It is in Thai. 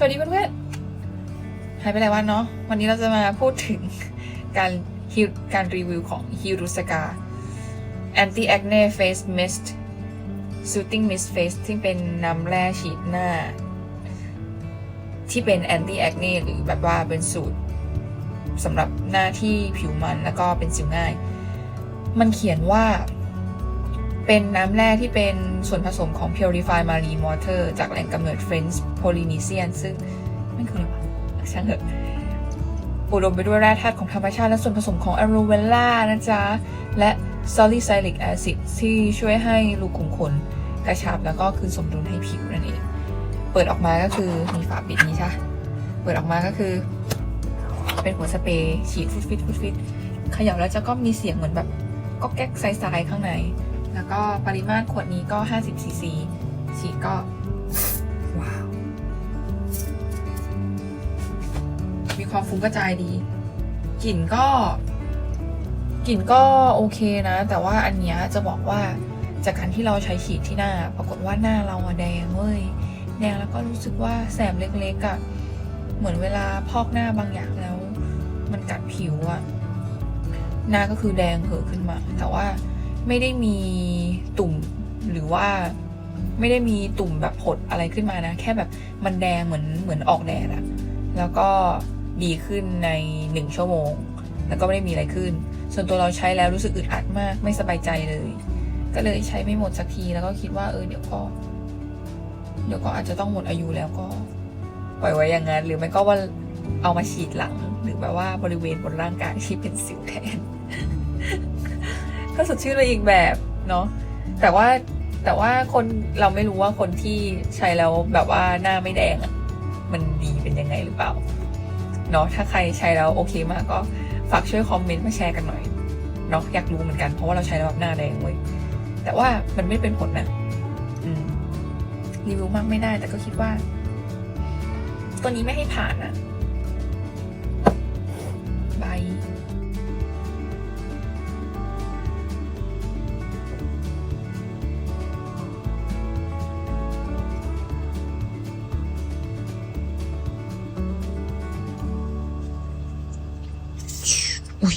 สวัสดีเพื่อนๆหายไปหลายวันเนาะวันนี้เราจะมาพูดถึงการฮิวการรีวิวของฮิรุสกา Anti Acne Face Mist Soothing Mist Face ที่เป็นน้ำแร่ฉีดหน้า ที่เป็น Anti Acne หรือแบบว่าเป็นสูตรสำหรับหน้าที่ผิวมันแล้วก็เป็นสิวง่าย มันเขียนว่า เป็นน้ำแร่ที่เป็นส่วนผสมของ Purify Marine Water จากแหล่งกำเนิด French Polynesian ซึ่งไม่คืออะไรวะช่างเถอะอุดมไปด้วยแร่ธาตุของธรรมชาติและส่วนผสมของ Aloe Vera นะจ๊ะ และ Salicylic Acid ที่ช่วยให้รูขุมขนกระชับแล้วก็คืนสมดุลให้ผิวนั่นเอง เปิดออกมาก็คือมีฝาปิดนี้ใช่เปิดออกมาก็คือ เป็นหัวสเปรย์ฉีดฟุตฟิตฟุตฟิตขย่าแล้วจะก็มีเสียงเหมือนแบบก็แก๊กใสๆข้างใน แล้วก็ปริมาตรขวดนี้ก็ 50ซีซีฉีดก็ ว้าว มีความฟุ้งกระจายดี กลิ่นก็ กลิ่นก็โอเคนะ แต่ว่าอันเนี้ยจะบอกว่าจากการที่เราใช้ฉีดที่หน้า ปรากฏว่าหน้าเราอะแดงเว้ย แดงแล้วก็รู้สึกว่าแสบเล็กๆอะเหมือนเวลาพอกหน้าบางอย่างแล้ว มันกัดผิวอะหน้าก็คือแดงเห่อขึ้นมา แต่ว่า ไม่ได้มีตุ่มหรือว่าไม่ได้มีตุ่มแบบผดอะไรขึ้นมานะ แค่แบบมันแดงเหมือนเหมือนออกแดดอะแล้วก็ดีขึ้นในหนึ่งชั่วโมง แล้วก็ไม่ได้มีอะไรขึ้น ส่วนตัวเราใช้แล้วรู้สึกอึดอัดมาก ไม่สบายใจเลย ก็เลยใช้ไม่หมดสักทีแล้วก็คิดว่าเออเดี๋ยวก็ เดี๋ยวก็อาจจะต้องหมดอายุแล้วก็ ปล่อยไว้อย่างนั้นหรือไม่ก็ว่าเอามาฉีดหลัง หรือแบบว่าบริเวณบนร่างกายที่เป็นสิวแทน ก็สดชื่นไปอีกแบบเนาะแต่ว่าแต่ว่าคนเราไม่รู้ว่าคนที่ใช้แล้วแบบว่าหน้าไม่แดงอะมันดีเป็นยังไงหรือเปล่าเนาะถ้าใครใช้แล้วโอเคมากก็ฝากช่วยคอมเมนต์มาแชร์กันหน่อยเนาะอยากรู้เหมือนกันเพราะว่าเราใช้แล้วแบบหน้าแดงเว้ยแต่ว่ามันไม่เป็นผลนะอืมรีวิวมากไม่ได้ แต่ก็คิดว่า ตัวนี้ไม่ให้ผ่านอะ Ой,